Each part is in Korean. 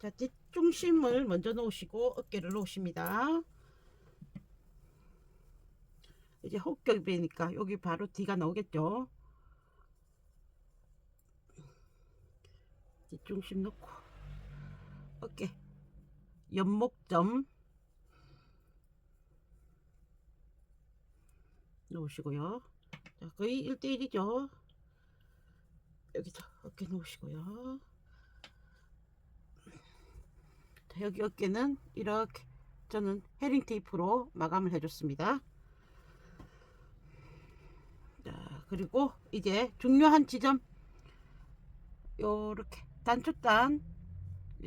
자, 뒷 중심을 먼저 놓으시고 어깨를 놓으십니다. 이제 혹겹이니까 여기 바로 D가 나오겠죠. 뒷중심 놓고 어깨 연목점 놓으시고요. 자, 거의 1대1이죠. 여기서 어깨 놓으시고요. 자, 여기 어깨는 이렇게 저는 헤링 테이프로 마감을 해줬습니다. 자, 그리고 이제 중요한 지점 요렇게 단추단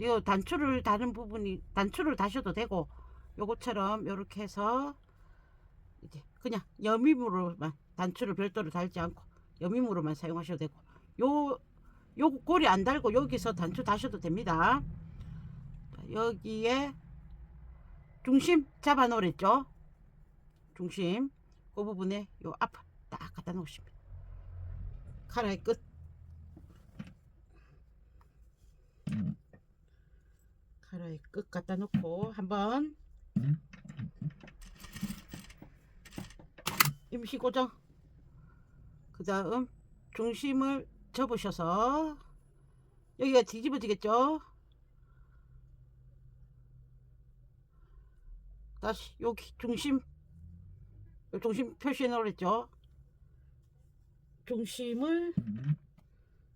요 단추를 다는 부분이 단추를 다셔도 되고 요것처럼 요렇게 해서 이제 그냥 여밈으로만 단추를 별도로 달지 않고 여밈으로만 사용하셔도 되고 요 요 고리 안 달고 여기서 단추 다셔도 됩니다. 자, 여기에 중심 잡아 놓으랬죠. 중심 그 부분에 요 앞 딱 갖다 놓으십니다. 카라의 끝. 카라의 끝 갖다 놓고 한번 임시 고정. 그 다음 중심을 접으셔서 여기가 뒤집어지겠죠. 다시 여기 중심 요 중심 표시해 놓으랬죠. 중심을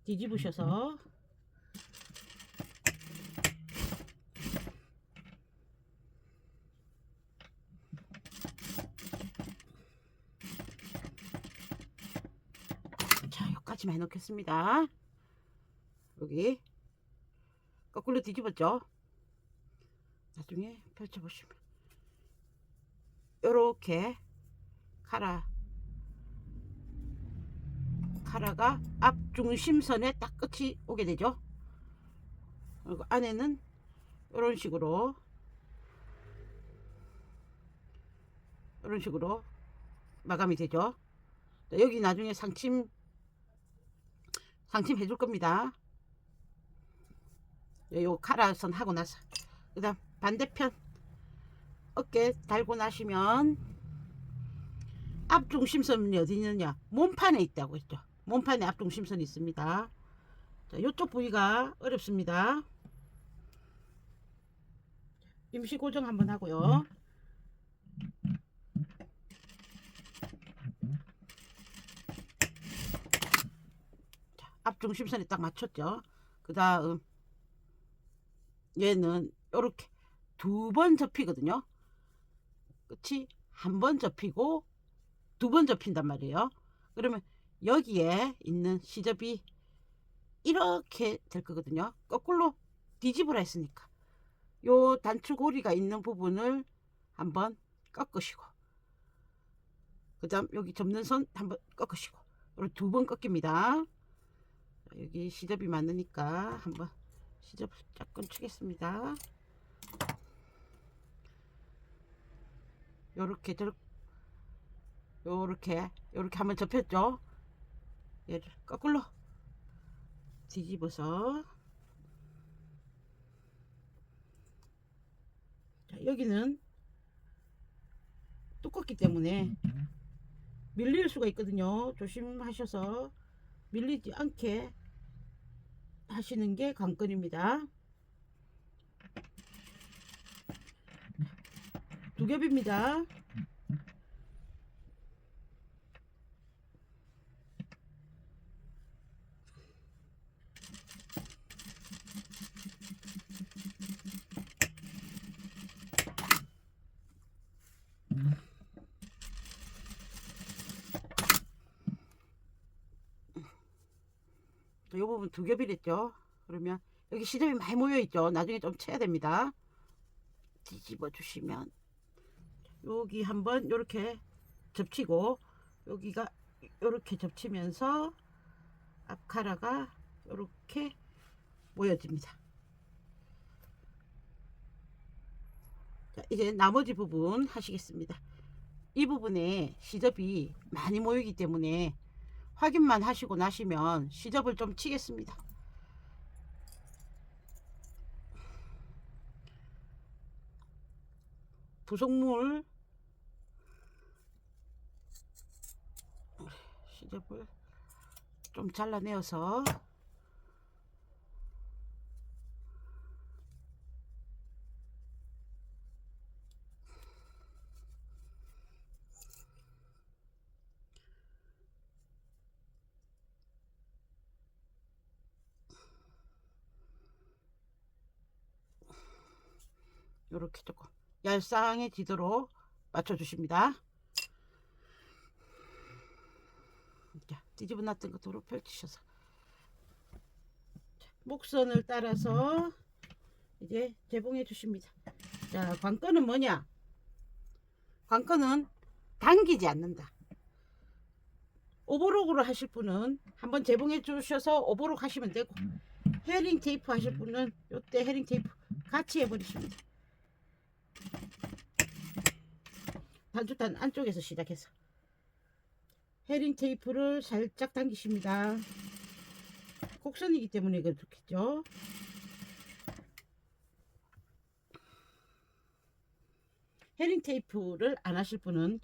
뒤집으셔서 자, 여기까지만 해놓겠습니다. 여기 거꾸로 뒤집었죠. 나중에 펼쳐보시면 요렇게 카라 카라가 앞 중심선에 딱 끝이 오게 되죠. 그리고 안에는 이런 식으로 이런 식으로 마감이 되죠. 자, 여기 나중에 상침 상침 해줄 겁니다. 예, 요 카라선 하고 나서 그 다음 반대편 어깨 달고 나시면 앞 중심선이 어디 있느냐 몸판에 있다고 했죠. 몸판에 앞 중심선이 있습니다. 자, 이쪽 부위가 어렵습니다. 임시 고정 한번 하고요. 자, 앞 중심선에 딱 맞췄죠. 그 다음 얘는 이렇게 두 번 접히거든요. 끝이 한 번 접히고 두 번 접힌단 말이에요. 그러면 여기에 있는 시접이 이렇게 될 거거든요. 거꾸로 뒤집으라 했으니까 요 단추고리가 있는 부분을 한번 꺾으시고 그 다음 여기 접는 선 한번 꺾으시고 두 번 꺾입니다. 여기 시접이 많으니까 한번 시접 조금 치겠습니다. 요렇게 절 요렇게 요렇게 한번 접혔죠. 얘를 거꾸로 뒤집어서 자, 여기는 두껍기 때문에 밀릴 수가 있거든요. 조심하셔서 밀리지 않게 하시는 게 관건입니다. 두 겹입니다. 이 부분 두 겹이랬죠. 그러면 여기 시접이 많이 모여 있죠. 나중에 좀 쳐야 됩니다. 뒤집어 주시면 여기 한번 이렇게 접치고 여기가 이렇게 접치면서 앞카라가 이렇게 모여집니다. 이제 나머지 부분 하시겠습니다. 이 부분에 시접이 많이 모이기 때문에 확인만 하시고 나시면 시접을 좀 치겠습니다. 부속물 시접을 좀 잘라내어서 이렇게 조금 얄쌍해지도록 맞춰주십니다. 자, 뒤집어 놨던 거 도로 펼치셔서 자, 목선을 따라서 이제 재봉해 주십니다. 자, 관건은 뭐냐? 관건은 당기지 않는다. 오버록으로 하실 분은 한번 재봉해 주셔서 오버록 하시면 되고 헤링 테이프 하실 분은 요때 헤링 테이프 같이 해버리십니다. 단추단 안쪽에서 시작해서 헤링 테이프를 살짝 당기십니다. 곡선이기 때문에 그렇겠죠. 헤링 테이프를 안 하실 분은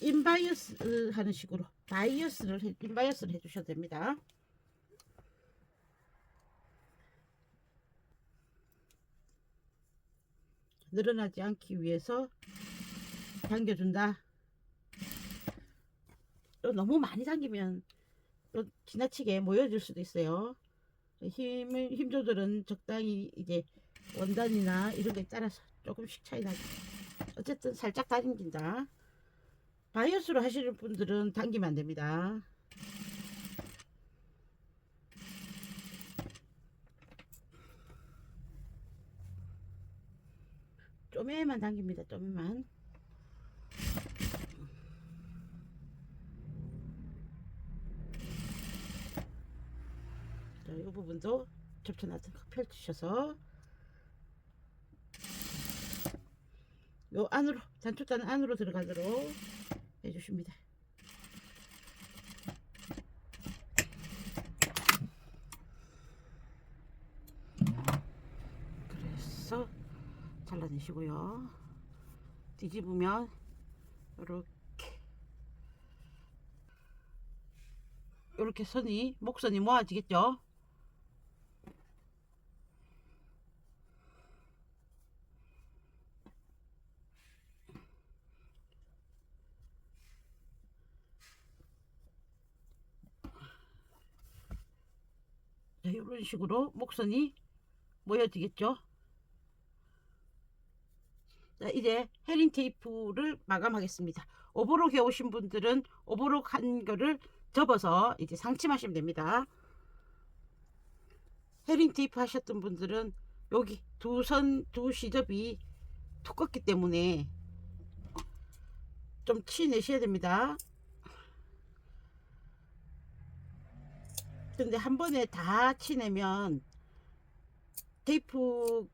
인바이어스 하는 식으로 바이어스를 해- 인바이어스를 해주셔도 됩니다. 늘어나지 않기 위해서 당겨준다. 또 너무 많이 당기면 또 지나치게 모여질 수도 있어요. 힘을 힘 조절은 적당히 이제 원단이나 이런 거에 따라서 조금씩 차이 나죠. 어쨌든 살짝 당긴다. 바이어스로 하시는 분들은 당기면 안 됩니다. 쪼매만 당깁니다. 쪼매만. 자, 이 부분도 접쳐놨던 거 펼치셔서 요 안으로 단추단 안으로 들어가도록 해주십니다. 그래서 잘라내시고요. 뒤집으면 이렇게 이렇게 선이 목선이 모아지겠죠? 자, 이런 식으로 목선이 모여지겠죠? 자, 이제 헤링 테이프를 마감하겠습니다. 오버록 해오신 분들은 오버록 한 거를 접어서 이제 상침하시면 됩니다. 헤링 테이프 하셨던 분들은 여기 두 선, 두 시접이 두껍기 때문에 좀 치내셔야 됩니다. 근데 한 번에 다 치내면 테이프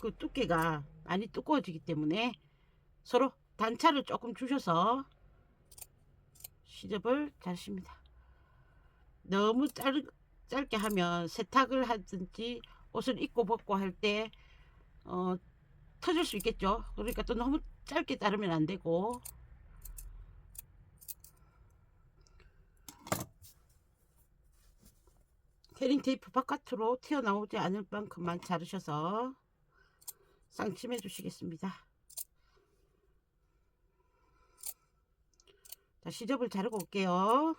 그 두께가 많이 두꺼워지기 때문에 서로 단차를 조금 주셔서 시접을 자십니다. 너무 짧, 짧게 하면 세탁을 하든지 옷을 입고 벗고 할 때 어, 터질 수 있겠죠. 그러니까 또 너무 짧게 자르면 안 되고 헤링 테이프 바깥으로 튀어나오지 않을 만큼만 자르셔서 쌍침해 주시겠습니다. 자, 시접을 자르고 올게요.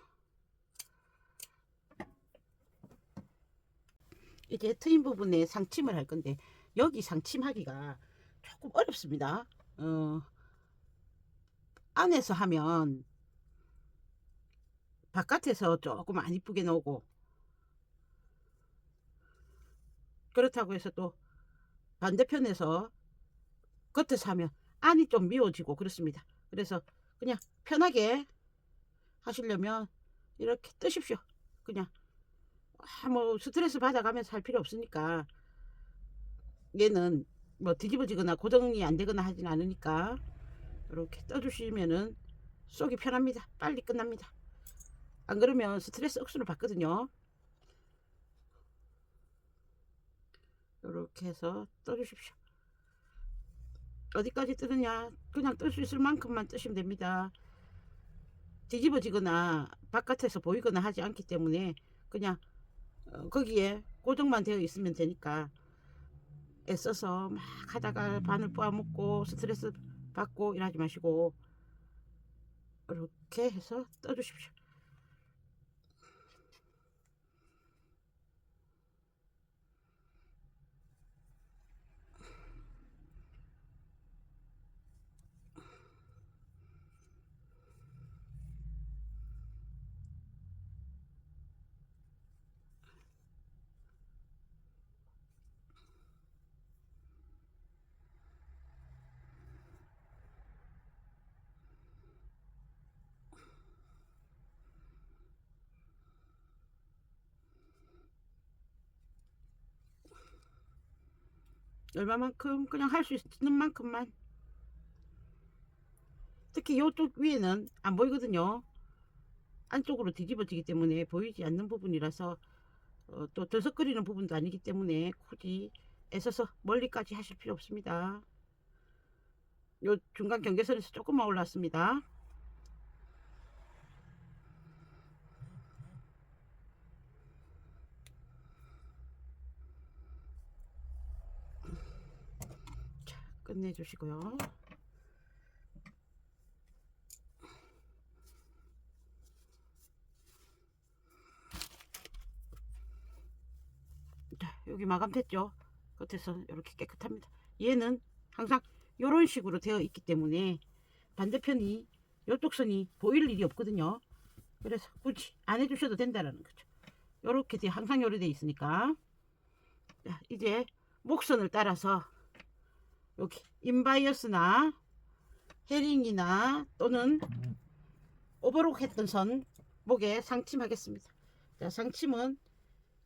이제 트임 부분에 상침을 할 건데 여기 상침하기가 조금 어렵습니다. 어, 안에서 하면 바깥에서 조금 안 이쁘게 나오고 그렇다고 해서 또 반대편에서 겉에서 하면 안이 좀 미워지고 그렇습니다. 그래서 그냥 편하게 하시려면 이렇게 뜨십시오. 그냥 아, 뭐 스트레스 받아가면서 할 필요 없으니까 얘는 뭐 뒤집어지거나 고정이 안 되거나 하진 않으니까 이렇게 떠주시면은 쏘기 편합니다. 빨리 끝납니다. 안 그러면 스트레스 억수로 받거든요. 이렇게 해서 떠주십시오. 어디까지 뜨느냐? 그냥 뜰 수 있을 만큼만 뜨시면 됩니다. 뒤집어지거나 바깥에서 보이거나 하지 않기 때문에 그냥 어, 거기에 고정만 되어 있으면 되니까 애써서 막 하다가 바늘 뽑아먹고 스트레스 받고 일하지 마시고 이렇게 해서 떠주십시오 얼마만큼 그냥 할 수 있는 만큼만. 특히 이쪽 위에는 안 보이거든요. 안쪽으로 뒤집어지기 때문에 보이지 않는 부분이라서 어, 또 들썩거리는 부분도 아니기 때문에 굳이 애써서 멀리까지 하실 필요 없습니다. 요 중간 경계선에서 조금만 올랐습니다 자 끝내주시고요 자, 여기 마감됐죠? 끝에서 이렇게 깨끗합니다. 얘는 항상 이런 식으로 되어 있기 때문에 반대편이 이쪽 선이 보일 일이 없거든요. 그래서 굳이 안 해주셔도 된다라는 거죠. 이렇게 돼 항상 요리 돼 있으니까 자, 이제 목선을 따라서 여기 인바이어스나 헤링이나 또는 오버록 했던 선 목에 상침하겠습니다. 자, 상침은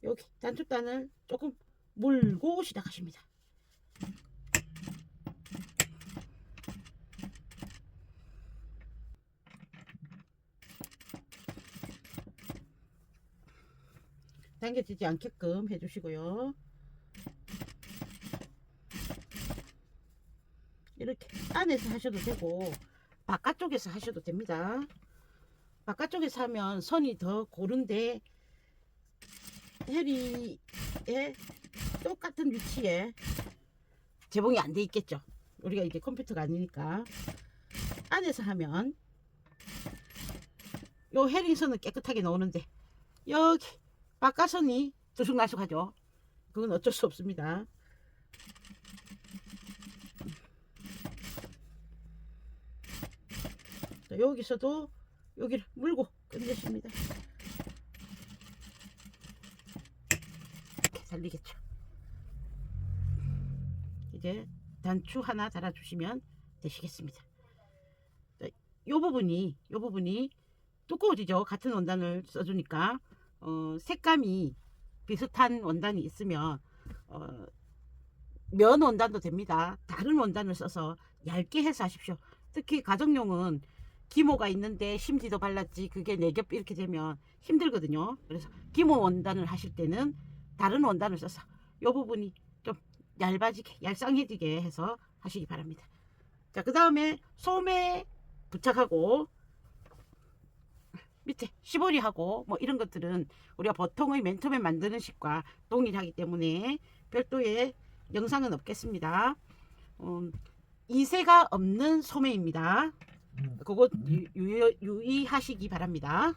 여기 단축단을 조금 물고 시작하십니다. 당겨지지 않게끔 해주시고요. 이렇게 안에서 하셔도 되고 바깥쪽에서 하셔도 됩니다. 바깥쪽에서 하면 선이 더 고른데 해리의 똑같은 위치에 제봉이 안 돼 있겠죠. 우리가 이게 컴퓨터가 아니니까 안에서 하면 요 헤링선은 깨끗하게 나오는데 여기 바깥선이 들쑥날쑥하죠. 그건 어쩔 수 없습니다. 자, 여기서도 여기를 물고. 이렇게 달리겠죠. 이제 단추 하나 달아주시면 되시겠습니다. 자, 요 부분이 요 부분이 두꺼워지죠. 같은 원단을 써주니까 어, 색감이 비슷한 원단이 있으면 어, 면 원단도 됩니다. 다른 원단을 써서 얇게 해서 하십시오. 특히 가정용은 기모가 있는데 심지도 발랐지 그게 네 겹 이렇게 되면 힘들거든요. 그래서 기모 원단을 하실 때는 다른 원단을 써서 이 부분이 좀 얇아지게 얄쌍해지게 해서 하시기 바랍니다. 자, 그 다음에 소매 부착하고 밑에 시보리하고 뭐 이런 것들은 우리가 보통의 맨투맨 만드는 식과 동일하기 때문에 별도의 영상은 없겠습니다. 음, 이세가 없는 소매입니다. 그거 유, 유, 유의하시기 바랍니다.